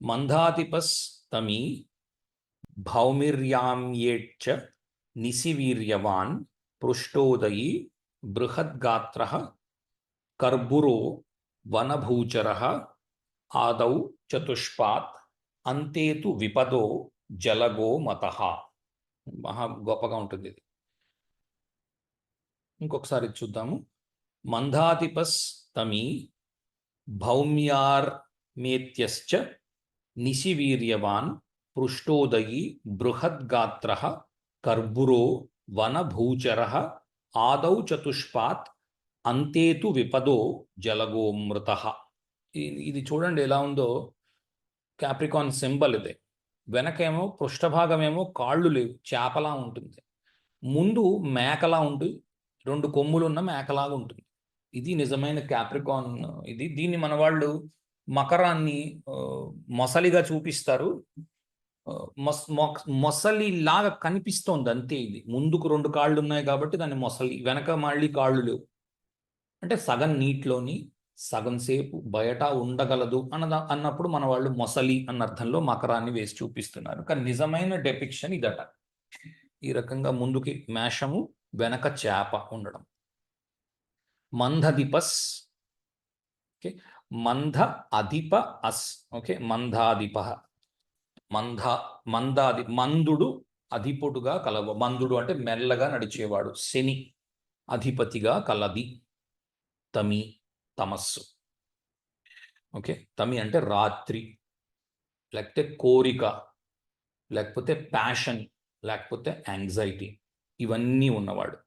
మందాతిపస్తమి భౌమిర్యామ్యేచ్చ నిశివీర్యవాన్ పృష్టోదయీ బృహద్గాత్ర కర్బురో వనభూచర ఆదౌ చతుష్పాత్ అంతేతు విపదో జలగో మత మహా గొప్పగా ఉంటుంది ఇది ఇంకొకసారి ఇది చూద్దాము మందాతిపస్ తమి భౌమ్యార్మేత్యశ్చ నిశివీర్యవాన్ పృష్టోదయీ బృహద్గాత్ర కర్బురో వనభూచర ఆదౌ చతుష్పాత్ అంతేతు విపదో జలగోమృత ఇది చూడండి ఎలా ఉందో. క్యాప్రికాన్ సింబల్ ఇదే. వెనకేమో పృష్ఠభాగమేమో కాళ్ళు లేవు చేపలా ఉంటుంది. ముందు మేకలా ఉంటుంది రెండు కొమ్ములు ఉన్న మేకలాగా ఉంటుంది. ఇది నిజమైన క్యాప్రికాన్ ఇది దీన్ని మన వాళ్ళు మకరాన్ని మొసలిగా చూపిస్తారు. ఆ, మొసలి లాగా కనిపిస్తోంది అంతే ఇది. ముందుకు రెండు కాళ్ళు ఉన్నాయి కాబట్టి దాన్ని మొసలి వెనక మళ్ళీ కాళ్ళు లేవు. అంటే సగం నీటిలోని సగం సేపు బయట ఉండగలదు అన్నదా అన్నప్పుడు మన వాళ్ళు మొసలి అన్న అర్థంలో మకరాన్ని వేసి చూపిస్తున్నారు. కానీ నిజమైన డెపిక్షన్ ఇదట. ఈ రకంగా ముందుకి మేషము వెనక చేప ఉండడం. మందధిపస్ ఓకే? మంద అధిప అస్. ఓకే మందాధిప మంద మందాది మందుడు అధిపుడుగా కలవ మందుడు అంటే మెల్లగా నడిచేవాడు. శని అధిపతిగా కలది. తమి తమస్సు. ఓకే తమి అంటే రాత్రి. లేకపోతే కోరిక. లేకపోతే ప్యాషన్ లేకపోతే యాంగ్జైటీ ఇవన్నీ ఉన్నవాడు.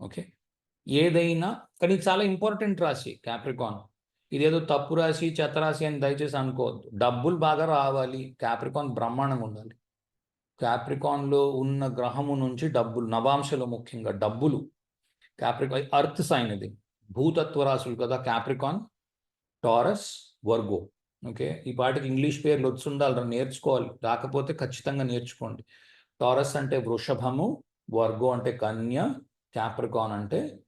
ఓకే ఏదైనా కానీ చాలా ఇంపార్టెంట్ రాశి క్యాప్రికాన్ ఇదేదో తప్పు రాశి చెత్త అని దయచేసి అనుకోవద్దు. డబ్బులు బాగా రావాలి. క్యాప్రికాన్ బ్రహ్మాండంగా ఉండాలి. క్యాప్రికాన్లో ఉన్న గ్రహము నుంచి డబ్బులు నవాంశలో ముఖ్యంగా డబ్బులు. క్యాప్రికాన్ అర్త్ సైన్ ఇది. భూతత్వ రాశులు కదా క్యాప్రికాన్ టారస్ వర్గో ఓకే? ఈ పాటికి ఇంగ్లీష్ పేర్లు వచ్చి ఉండాలి నేర్చుకోవాలి. రాకపోతే ఖచ్చితంగా నేర్చుకోండి. టారస్ అంటే వృషభము వర్గో అంటే కన్య క్యాప్రికాన్ అంటే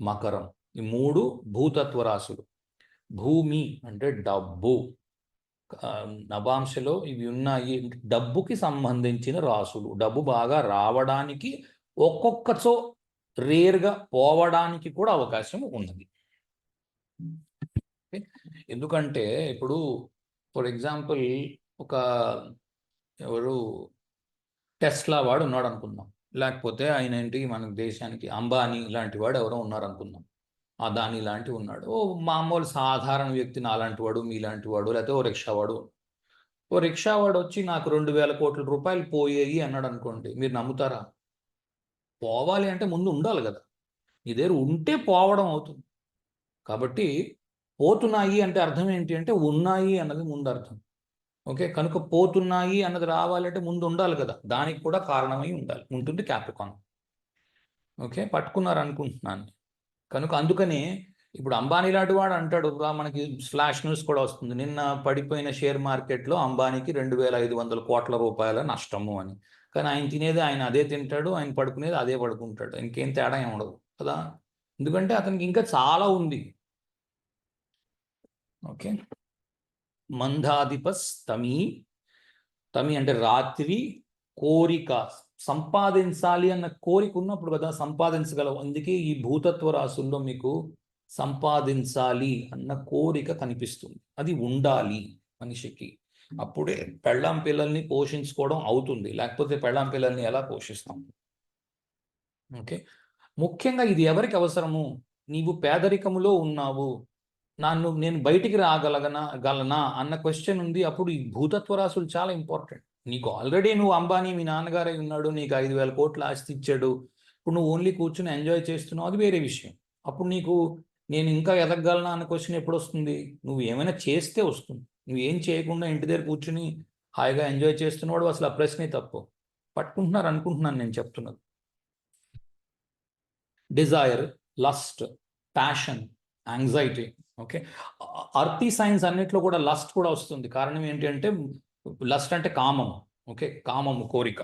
మకరం. ఈ మూడు భూతత్వ రాశులు. భూమి అంటే డబ్బు. నవాంశలో ఇవి ఉన్నాయి. డబ్బుకి సంబంధించిన రాసులు. డబ్బు బాగా రావడానికి ఒక్కొక్కచో రేర్గా పోవడానికి కూడా అవకాశం ఉన్నది. ఎందుకంటే ఇప్పుడు ఫర్ ఎగ్జాంపుల్ ఒక ఎవరు టెస్లా వాడు ఉన్నాడు అనుకుందాం లేకపోతే ఆయన ఏంటి? మన దేశానికి అంబానీ ఇలాంటి వాడు ఎవరో ఉన్నారు అనుకుందాం అదాని లాంటి ఉన్నాడు. ఓ మామూలు సాధారణ వ్యక్తి నాలాంటి వాడు మీలాంటి వాడు లేకపోతే ఓ రిక్షా వాడు ఓ రిక్షా వాడు వచ్చి నాకు రెండు వేల కోట్ల రూపాయలు పోయాయి అన్నాడు అనుకోండి మీరు నమ్ముతారా? పోవాలి అంటే ముందు ఉండాలి కదా. నీ దగ్గర ఉంటే పోవడం అవుతుంది. కాబట్టి పోతున్నాయి అంటే అర్థం ఏంటి అంటే ఉన్నాయి అన్నది ముందు అర్థం. ఓకే? కనుక పోతున్నాయి అన్నది రావాలంటే ముందు ఉండాలి కదా. దానికి కూడా కారణమై ఉండాలి. ఉంటుంది క్యాప్రికాన్ ఓకే? పట్టుకున్నారు అనుకుంటున్నాను కనుక అందుకనే ఇప్పుడు అంబానీ లాంటి వాడు అంటాడు మనకి ఫ్లాష్ న్యూస్ కూడా వస్తుంది. నిన్న పడిపోయిన షేర్ మార్కెట్లో అంబానీకి రెండు వేల ఐదు వందల కోట్ల రూపాయల నష్టము అని. కానీ ఆయన తినేది ఆయన అదే తింటాడు ఆయన పడుకునేది అదే పడుకుంటాడు. ఇంకేం తేడా ఏం ఉండదు కదా? ఎందుకంటే అతనికి ఇంకా చాలా ఉంది. ఓకే. మందాధిపస్ తమి తమి అంటే రాత్రి కోరిక సంపాదించాలి అన్న కోరిక ఉన్నప్పుడు కదా సంపాదించగలవు. అందుకే ఈ భూతత్వ రాసుల్లో మీకు సంపాదించాలి అన్న కోరిక కనిపిస్తుంది. అది ఉండాలి మనిషికి. అప్పుడే పెళ్ళాం పిల్లల్ని పోషించుకోవడం అవుతుంది. లేకపోతే పెళ్ళాం పిల్లల్ని ఎలా పోషిస్తాం? ఓకే. ముఖ్యంగా ఇది ఎవరికి అవసరము? నీవు పేదరికములో ఉన్నావు. నన్ను నేను బయటికి రాగలగనా గలనా అన్న క్వశ్చన్ ఉంది. అప్పుడు ఈ భూతత్వ రాశులు చాలా ఇంపార్టెంట్ నీకు ఆల్రెడీ నువ్వు అంబానీ మీ నాన్నగారే ఉన్నాడు నీకు ఐదు వేల కోట్ల ఆస్తి ఇచ్చాడు ఇప్పుడు నువ్వు ఓన్లీ కూర్చుని ఎంజాయ్ చేస్తున్నావు అది వేరే విషయం. అప్పుడు నీకు నేను ఇంకా ఎదగగలనా అన్న క్వశ్చన్ ఎప్పుడు వస్తుంది నువ్వు ఏమైనా చేస్తే వస్తుంది. నువ్వు ఏం చేయకుండా ఇంటి దగ్గర కూర్చుని హాయిగా ఎంజాయ్ చేస్తున్నవాడు అసలు ఆ ప్రశ్నే తప్పు. పట్టుకుంటున్నారు అనుకుంటున్నాను నేను చెప్తున్నది. Desire lust passion anxiety okay అర్తీ signs అన్నిట్లో కూడా లస్ట్ కూడా వస్తుంది. కారణం ఏంటంటే లస్ట్ అంటే కామం ఓకే? కామము కోరిక.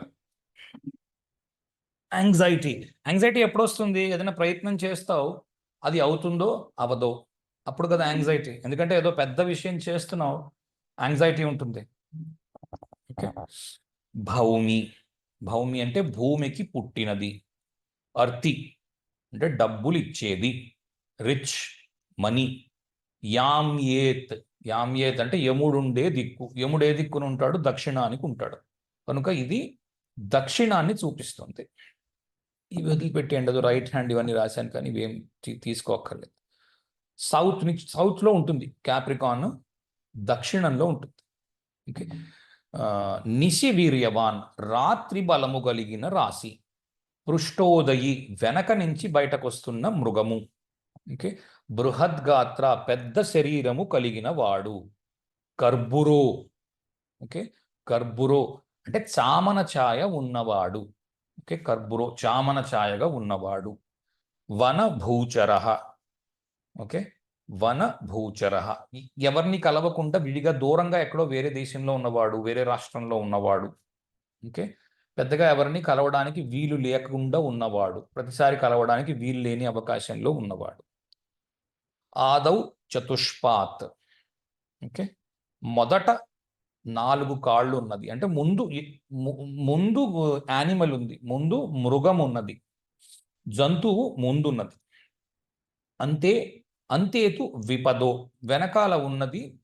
యాంగ్జైటీ యాంగ్జైటీ ఎప్పుడు వస్తుంది ఏదైనా ప్రయత్నం చేస్తావు అది అవుతుందో అవదో. అప్పుడు కదా యాంగ్జైటీ ఎందుకంటే ఏదో పెద్ద విషయం చేస్తున్నావు యాంగ్జైటీ ఉంటుంది. ఓకే? భౌమి. భౌమి అంటే భూమికి పుట్టినది. అర్తి అంటే డబ్బులు ఇచ్చేది రిచ్ మనీ. యామ్ ఏత్ యామ్యేత్ అంటే యముడుండే దిక్కు. యముడే దిక్కును ఉంటాడు దక్షిణానికి ఉంటాడు. కనుక ఇది దక్షిణాన్ని చూపిస్తుంది. ఇవి వదిలిపెట్టి ఉండదు రైట్ హ్యాండ్ ఇవన్నీ రాశాను కానీ ఇవేం తీ- తీసుకోక్కర్లేదు. సౌత్ నుంచి సౌత్లో ఉంటుంది. క్యాప్రికాన్ దక్షిణంలో ఉంటుంది. ఓకే. నిశి వీర్యవాన్ రాత్రి బలము కలిగిన రాశి. పృష్టోదయి వెనక నుంచి బయటకు వస్తున్న మృగము. ఓకే. బృహద్గాత్ర పెద్ద శరీరము కలిగిన వాడు. కర్బురో. ఓకే? కర్బురో. అంటే చామన ఛాయ ఉన్నవాడు. ఓకే? కర్బురో చామన ఛాయగా ఉన్నవాడు. వనభూచర. ఓకే? వనభూచర. ఎవరిని కలవకుండా విడిగా దూరంగా ఎక్కడో వేరే దేశంలో ఉన్నవాడు వేరే రాష్ట్రంలో ఉన్నవాడు. ఓకే? పెద్దగా ఎవరిని కలవడానికి వీలు లేకుండా ఉన్నవాడు. ప్రతిసారి కలవడానికి వీలు లేని అవకాశంలో ఉన్నవాడు. ఆదౌ చతుష్పాత్. ఓకే? మొదట నాలుగు కాళ్ళు ఉన్నది. అంటే ముందు ముందు యానిమల్ ఉంది. ముందు మృగం ఉన్నది. జంతువు ముందున్నది. అంతే అంతేతు విపదో. వెనకాల ఉన్నది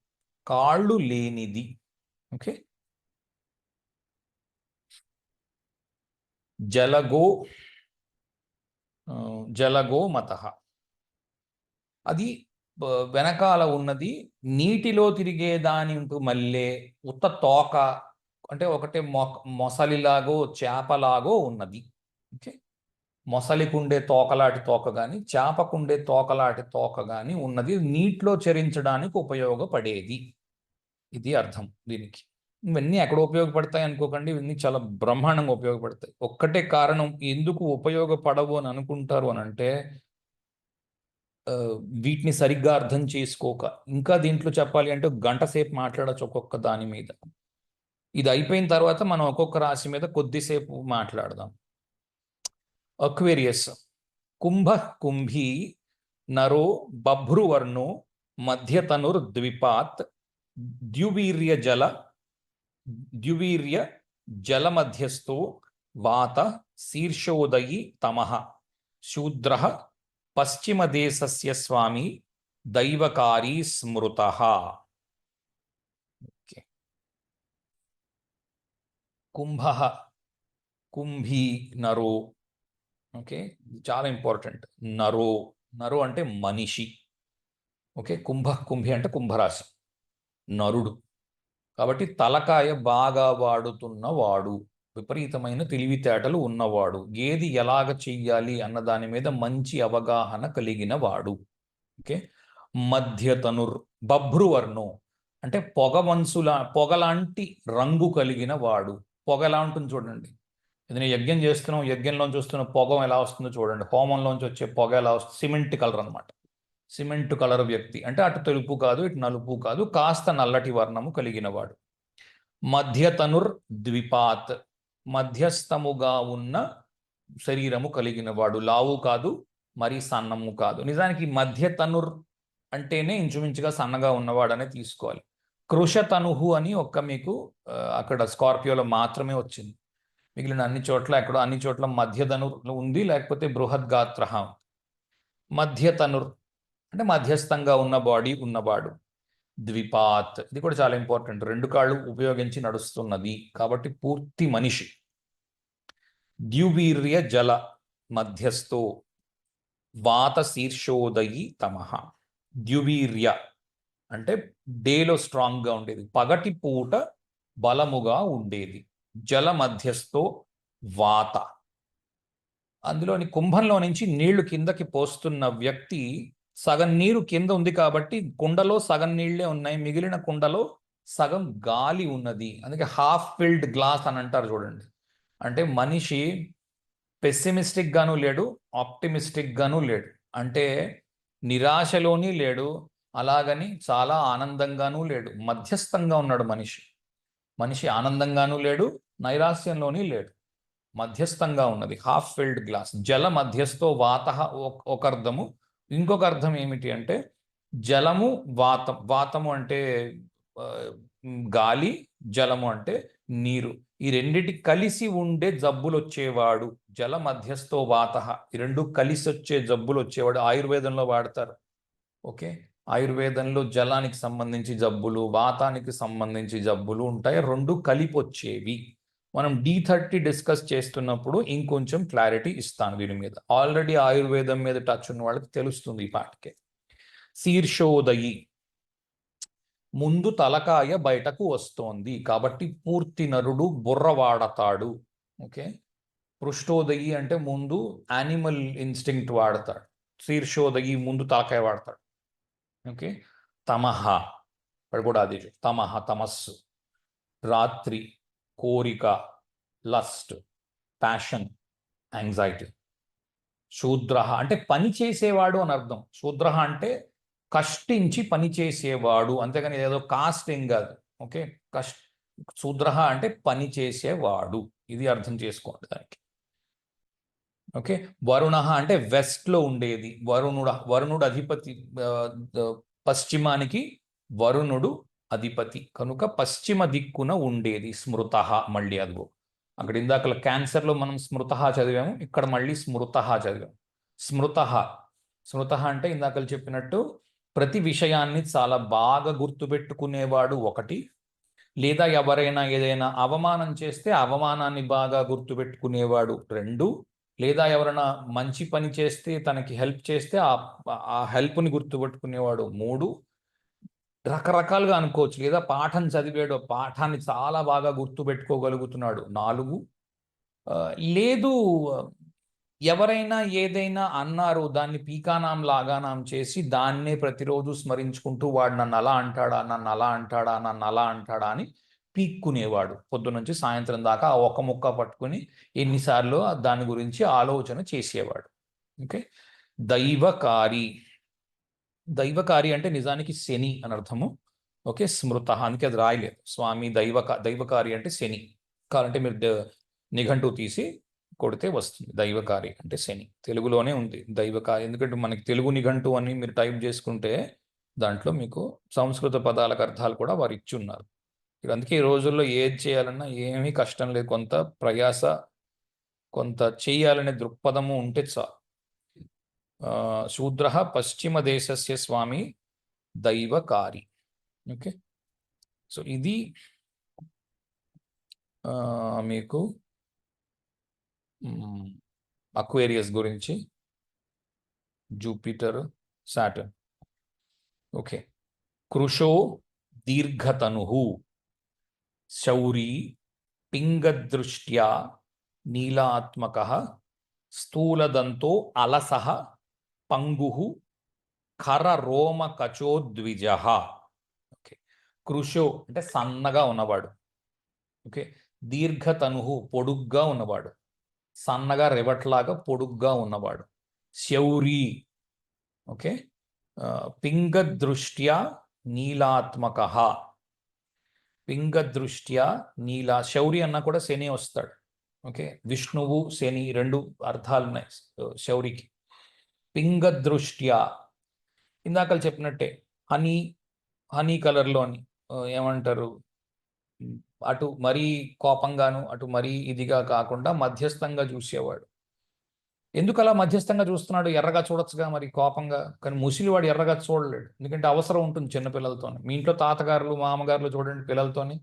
కాళ్ళు లేనిది. ఓకే? జలగో జలగో మత. అది వెనకాల ఉన్నది నీటిలో తిరిగే దాని మళ్ళీ ఉత్త తోక అంటే ఒకటే మొ మొసలిలాగో చేపలాగో ఉన్నది. ఓకే? మొసలికుండే తోకలాటి తోక కానీ చేపకుండే తోకలాటి తోక కానీ ఉన్నది. నీటిలో చరించడానికి ఉపయోగపడేది. ఇది అర్థం దీనికి. ఇవన్నీ ఎక్కడ ఉపయోగపడతాయి అనుకోకండి. ఇవన్నీ చాలా బ్రహ్మాండంగా ఉపయోగపడతాయి. ఒక్కటే కారణం ఎందుకు ఉపయోగపడవు అని అనుకుంటారు అని అంటే వీటిని సరిగ్గా అర్థం చేసుకోక ఇంకా దీంట్లో చెప్పాలి అంటే గంట సేపు మాట్లాడచ్చు ఒక్కొక్క దాని మీద. ఇది అయిపోయిన తర్వాత మనం ఒక్కొక్క రాశి మీద కొద్దిసేపు మాట్లాడదాం. అక్వేరియస్ కుంభ కుంభీ నరో బభ్రువర్ణో మధ్యతనుర్ ద్విపాత్ ద్యువీర్య జల ద్యువీర్య జల మధ్యస్థో వాత శీర్షోదయి తమః శూద్ర పశ్చిమదేశస్య స్వామి దైవకారీ స్మృత. కుంభ కుంభీ నరో. ఓకే. చాలా ఇంపార్టెంట్. నరో. నరో అంటే మనిషి. ఓకే. కుంభ కుంభి అంటే కుంభరాశి. నరుడు. కాబట్టి తలకాయ బాగా వాడుతున్న వాడు విపరీతమైన తెలివితేటలు ఉన్నవాడు. ఏది ఎలాగ చెయ్యాలి అన్న దాని మీద మంచి అవగాహన కలిగిన వాడు. ఓకే? మధ్యతనుర్ బభ్రువర్ణు అంటే పొగ పొగలాంటి రంగు కలిగిన వాడు. పొగలా ఉంటుంది చూడండి. ఏదైనా యజ్ఞం చేస్తున్నాం యజ్ఞంలోంచి వస్తున్న పొగ ఎలా వస్తుందో చూడండి. హోమంలోంచి వచ్చే పొగ ఎలా వస్తుంది? సిమెంట్ కలర్ అనమాట సిమెంట్ కలర్ వ్యక్తి. అంటే అటు తెలుపు కాదు ఇటు నలుపు కాదు కాస్త నల్లటి వర్ణము కలిగిన వాడు. మధ్యతనుర్ ద్విపాత్. మధ్యస్థముగా ఉన్న శరీరము కలిగిన వాడు. లావు కాదు మరి సన్నము కాదు. నిజానికి మధ్యతనుర్ అంటేనే ఇంచుమించుగా సన్నగా ఉన్నవాడనే తీసుకోవాలి. కృషతనుహు అని ఒక్క మీకు అక్కడ స్కార్పియోలో మాత్రమే వచ్చింది. మిగిలిన అన్ని చోట్ల ఎక్కడో అన్ని చోట్ల మధ్యధనుర్ ఉంది లేకపోతే బృహద్గాత్ర మధ్యతనుర్ అంటే మధ్యస్థంగా ఉన్న బాడీ ఉన్నవాడు. ద్విపాత్. ఇది కూడా చాలా ఇంపార్టెంట్. రెండు కాళ్ళు ఉపయోగించి నడుస్తున్నది. కాబట్టి పూర్తి మనిషి. ద్యువీర్య జల మధ్యస్థో వాత శీర్షోదయి తమహ ద్యువీర్య అంటే డేలో స్ట్రాంగ్గా ఉండేది. పగటి పూట బలముగా ఉండేది. జల మధ్యస్థో వాత. అందులోని కుంభంలో నుంచి నీళ్ళు కిందకి పోస్తున్న వ్యక్తి సగం నీరు కింద ఉంది కాబట్టి కుండలో సగం నీళ్ళే ఉన్నాయి. మిగిలిన కుండలో సగం గాలి ఉన్నది. అందుకే హాఫ్ ఫిల్డ్ గ్లాస్ అని అంటారు చూడండి. అంటే మనిషి పెస్సిమిస్టిక్ గాను లేడు ఆప్టిమిస్టిక్ గాను లేడు. అంటే నిరాశలోని లేడు అలాగని చాలా ఆనందంగానూ లేడు. మధ్యస్థంగా ఉన్నాడు మనిషి. మనిషి ఆనందంగానూ లేడు నైరాశ్యంలోని లేడు. మధ్యస్థంగా ఉన్నది. హాఫ్ ఫిల్డ్ గ్లాస్ జల మధ్యస్థో వాత ఒక ఇంకొక అర్థం ఏమిటి అంటే జలము వాతం వాతము అంటే గాలి జలము అంటే నీరు. ఈ రెండిటి కలిసి ఉండే జబ్బులు వచ్చేవాడు జల మధ్యస్థో వాత. ఈ రెండు కలిసి వచ్చే జబ్బులు వచ్చేవాడు ఆయుర్వేదంలో వాడతారు. ఓకే? ఆయుర్వేదంలో జలానికి సంబంధించి జబ్బులు వాతానికి సంబంధించి జబ్బులు ఉంటాయి. రెండు కలిపొచ్చేవి. మనం డి థర్టీ డిస్కస్ చేస్తున్నప్పుడు ఇంకొంచెం క్లారిటీ ఇస్తాను దీని మీద. ఆల్రెడీ ఆయుర్వేదం మీద టచ్ ఉన్న వాళ్ళకి తెలుస్తుంది ఈ పాటకే. శీర్షోదయి. ముందు తలకాయ బయటకు వస్తోంది. కాబట్టి పూర్తి నరుడు బుర్ర వాడతాడు. ఓకే? పృష్ఠోదయి అంటే ముందు యానిమల్ ఇన్స్టింక్ట్ వాడతాడు. శీర్షోదయి ముందు తలకాయ వాడతాడు. ఓకే? తమహ. ఇక్కడ కూడా అది తమహ తమస్సు. రాత్రి. కోరిక లస్ట్ ప్యాషన్ యాంగ్జైటీ శూద్ర అంటే పని చేసేవాడు అని అర్థం. శూద్ర అంటే కష్టించి పని చేసేవాడు. అంతేగాని ఏదో కాస్టింగ్ కాదు. ఓకే? కష్ట శూద్ర అంటే పని చేసేవాడు. ఇది అర్థం చేసుకోండి దానికి. ఓకే? వరుణ అంటే వెస్ట్లో ఉండేది. వరుణుడు వరుణుడు అధిపతి పశ్చిమానికి వరుణుడు అధిపతి. కనుక పశ్చిమ దిక్కున ఉండేది స్మృత మళ్ళీ అదిగో. అక్కడ ఇందాక క్యాన్సర్లో మనం స్మృత చదివాము ఇక్కడ మళ్ళీ స్మృత చదివాము. స్మృత. స్మృత అంటే ఇందాక చెప్పినట్టు ప్రతి విషయాన్ని చాలా బాగా గుర్తుపెట్టుకునేవాడు ఒకటి. లేదా ఎవరైనా ఏదైనా అవమానం చేస్తే అవమానాన్ని బాగా గుర్తుపెట్టుకునేవాడు రెండు. లేదా ఎవరైనా మంచి పని చేస్తే తనకి హెల్ప్ చేస్తే ఆ ఆ హెల్ప్ని గుర్తుపెట్టుకునేవాడు మూడు. రకరకాలుగా అనుకోవచ్చు. లేదా పాఠం చదివాడు పాఠాన్ని చాలా బాగా గుర్తుపెట్టుకోగలుగుతున్నాడు. నాలుగు లేదు ఎవరైనా ఏదైనా అన్నారు దాన్ని పీకానాం లాగానాం చేసి దాన్నే ప్రతిరోజు స్మరించుకుంటూ వాడు నన్ను అలా అంటాడా నన్ను అలా అంటాడా నన్ను అలా అంటాడా అని పీక్కునేవాడు. పొద్దునుంచి సాయంత్రం దాకా ఆ ఒక ముక్క పట్టుకుని ఎన్నిసార్లు దాని గురించి ఆలోచన చేసేవాడు. ఓకే? దైవకారి. దైవకారి అంటే నిజానికి శని అని అర్థము. ఓకే స్మృత అందుకే అది రాయలేదు. స్వామి దైవక దైవకారి అంటే శని. కావాలంటే మీరు నిఘంటు తీసి కొడితే వస్తుంది. దైవకారి అంటే శని. తెలుగులోనే ఉంది దైవకారి. ఎందుకంటే మనకి తెలుగు నిఘంటు అని మీరు టైప్ చేసుకుంటే దాంట్లో మీకు సంస్కృత పదాలకు అర్థాలు కూడా వారు ఇచ్చి ఉన్నారు అందుకే ఈ రోజుల్లో ఏది చేయాలన్నా ఏమీ కష్టం లేదు. కొంత ప్రయాస కొంత చేయాలనే దృక్పథము ఉంటే చాలు. శూద్ర పశ్చిమ దేశస్య స్వామి దైవకారి. ఓకే? సో ఇది మీకు అక్వేరియస్ గురించి జూపిటర్ సాటర్న్. ఓకే. కృషో దీర్ఘతను శౌరీ పింగదృష్ట్యా నీలాత్మక స్థూలదంతో అలస పంగు ఖర రోమ కచోద్విజ ఓకే. కృషో అంటే సన్నగా ఉన్నవాడు. ఓకే. దీర్ఘతనుహు పొడుగ్గా ఉన్నవాడు. సన్నగా రెవట్లాగా పొడుగ్గా ఉన్నవాడు. శౌరి. ఓకే. పింగదృష్ట్యా నీలాత్మక. పింగదృష్ట్యా నీలా శౌరి అన్న కూడా శని వస్తాడు. ఓకే. విష్ణువు శని రెండు అర్థాలు ఉన్నాయి శౌరికి. పింగదృష్ట్యా ఇందాక చెప్పినట్టే హనీ హనీ కలర్లోని ఏమంటారు? అటు మరీ కోపంగాను అటు మరీ ఇదిగా కాకుండా మధ్యస్థంగా చూసేవాడు. ఎందుకు అలా మధ్యస్థంగా చూస్తున్నాడు? ఎర్రగా చూడొచ్చుగా మరి కోపంగా? కానీ ముసిలివాడు ఎర్రగా చూడలేడు. ఎందుకంటే అవసరం ఉంటుంది చిన్నపిల్లలతో మీ ఇంట్లో తాతగారులు మామగారులు చూడండి పిల్లలతోని.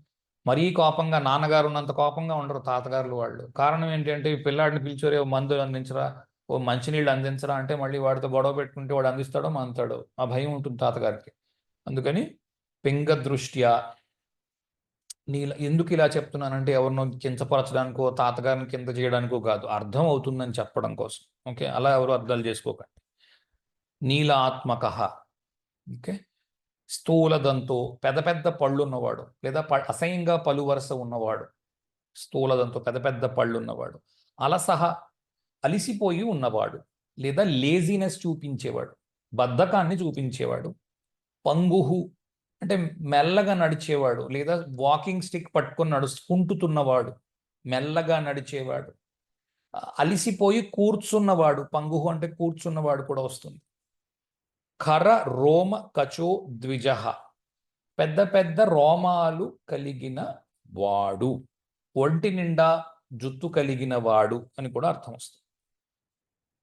మరీ కోపంగా నాన్నగారు ఉన్నంత కోపంగా ఉండరు తాతగారులు వాళ్ళు. కారణం ఏంటంటే పిల్లాడిని పిలిచోరే మందులు మందు అందించరా? ఓ మంచినీళ్ళు అందించరా అంటే మళ్ళీ వాడితో గొడవ పెట్టుకుంటే వాడు అందిస్తాడో మాంతాడో ఆ భయం ఉంటుంది తాతగారికి. అందుకని పింగ దృష్ట్యా. నీల ఎందుకు ఇలా చెప్తున్నానంటే ఎవరినో కించపరచడానికో తాతగారిని కింద చేయడానికో కాదు. అర్థం అవుతుందని చెప్పడం కోసం. ఓకే? అలా ఎవరు అర్థాలు చేసుకోకండి. నీలాత్మక. ఓకే? స్థూలదంతో పెద్ద పెద్ద పళ్ళు ఉన్నవాడు లేదా ప అసహ్యంగా పలు వరుస ఉన్నవాడు. స్థూలదంతో పెద్ద పెద్ద పళ్ళు ఉన్నవాడు. అలసహ అలిసిపోయి ఉన్నవాడు లేదా లేజినెస్ చూపించేవాడు బద్ధకాన్ని చూపించేవాడు పంగుహు అంటే మెల్లగా నడిచేవాడు లేదా వాకింగ్ స్టిక్ పట్టుకొని నడుచుకుంటున్నవాడు మెల్లగా నడిచేవాడు. అలిసిపోయి కూర్చున్నవాడు పంగుహు అంటే కూర్చున్నవాడు కూడా వస్తుంది. ఖర రోమ కచో ద్విజహ పెద్ద పెద్ద రోమాలు కలిగిన వాడు ఒంటి నిండా జుత్తు కలిగిన వాడు అని కూడా అర్థం వస్తుంది.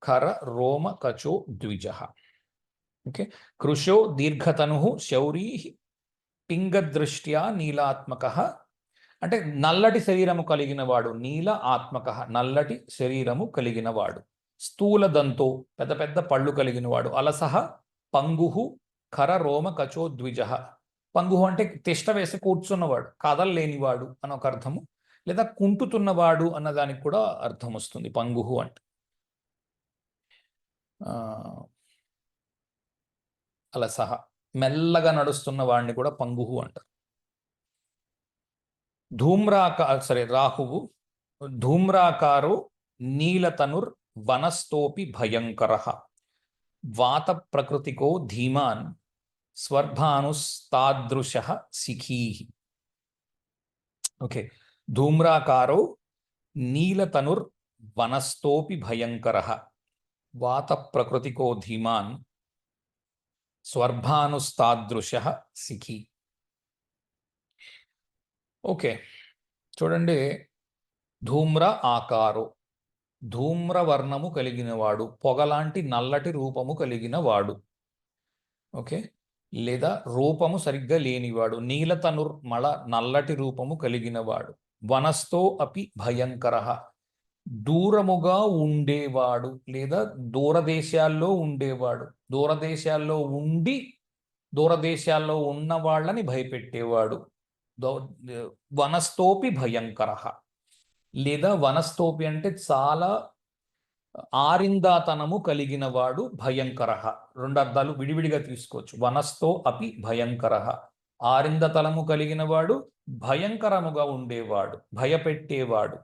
ఖర రోమ కచో ద్విజ. ఓకే? కృషో దీర్ఘతను శౌరీ పింగదృష్ట్యా నీలాత్మక. అంటే నల్లటి శరీరము కలిగిన వాడు నీల ఆత్మక. నల్లటి శరీరము కలిగిన వాడు. స్థూల దంతో పెద్ద పెద్ద పళ్ళు కలిగిన వాడు అలసహ. పంగుహు ఖర రోమ కచో ద్విజ. పంగుహు అంటే తిష్ట వేసి కూర్చున్నవాడు కదల్లేనివాడు అని ఒక అర్థము. లేదా కుంటుతున్నవాడు అన్నదానికి కూడా అర్థం వస్తుంది పంగుహు అంటే. అలా సహా మెల్లగా నడుస్తున్న వాడిని కూడా పంగుహు అంటారు. ధూమ్రాకా సరే రాహువు. ధూమ్రాకారు నీలతనుర్ వనస్తోపి భయంకర. వాత ప్రకృతికో ధీమాన్ స్వర్భానుస్తాదృశ శిఖీ ఓకే. ధూమ్రాకారో నీలతనుర్ వనస్తోపి భయంకర. వాత ప్రకృతికో ధీమాన్ స్వర్భానుస్తాదృశ సిఖి. ఓకే చూడండి. ధూమ్ర ఆకారో ధూమ్రవర్ణము కలిగినవాడు పొగలాంటి నల్లటి రూపము కలిగినవాడు. ఓకే లేదా రూపము సరిగ్గా లేనివాడు నీలతనుర్మళ నల్లటి రూపము కలిగినవాడు. వనస్తో అపి భయంకర. దూరముగా ఉండేవాడు లేదా దూరదేశాల్లో ఉండేవాడు. దూరదేశాల్లో ఉండి దూరదేశాల్లో ఉన్న వాళ్ళని భయపెట్టేవాడు వనస్తోపి భయంకర. లేదా వనస్తోపి అంటే చాలా ఆరిందాతనము కలిగిన వాడు భయంకర. రెండు అర్థాలు విడివిడిగా తీసుకోవచ్చు. వనస్తో అపి భయంకర. ఆరిందతలము కలిగిన వాడు భయంకరముగా ఉండేవాడు భయపెట్టేవాడు.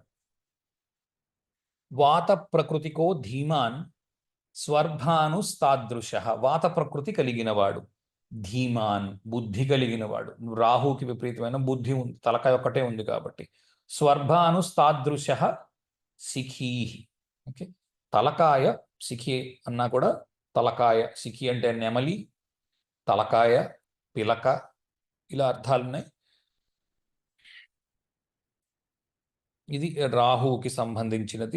వాత ప్రకృతికో ధీమాన్ స్వర్భానుస్తాదృశ. వాత ప్రకృతి కలిగినవాడు. ధీమాన్ బుద్ధి కలిగినవాడు. రాహుకి విపరీతమైన బుద్ధి ఉంది. తలకాయ ఒక్కటే ఉంది కాబట్టి. స్వర్భానుస్తాదృశ శిఖీ ఓకే? తలకాయ సిఖి అన్నా కూడా తలకాయ. సిఖి అంటే నెమలి తలకాయ పిలక ఇలా అర్థాలు ఉన్నాయి ఇది రాహువుకి సంబంధించినది.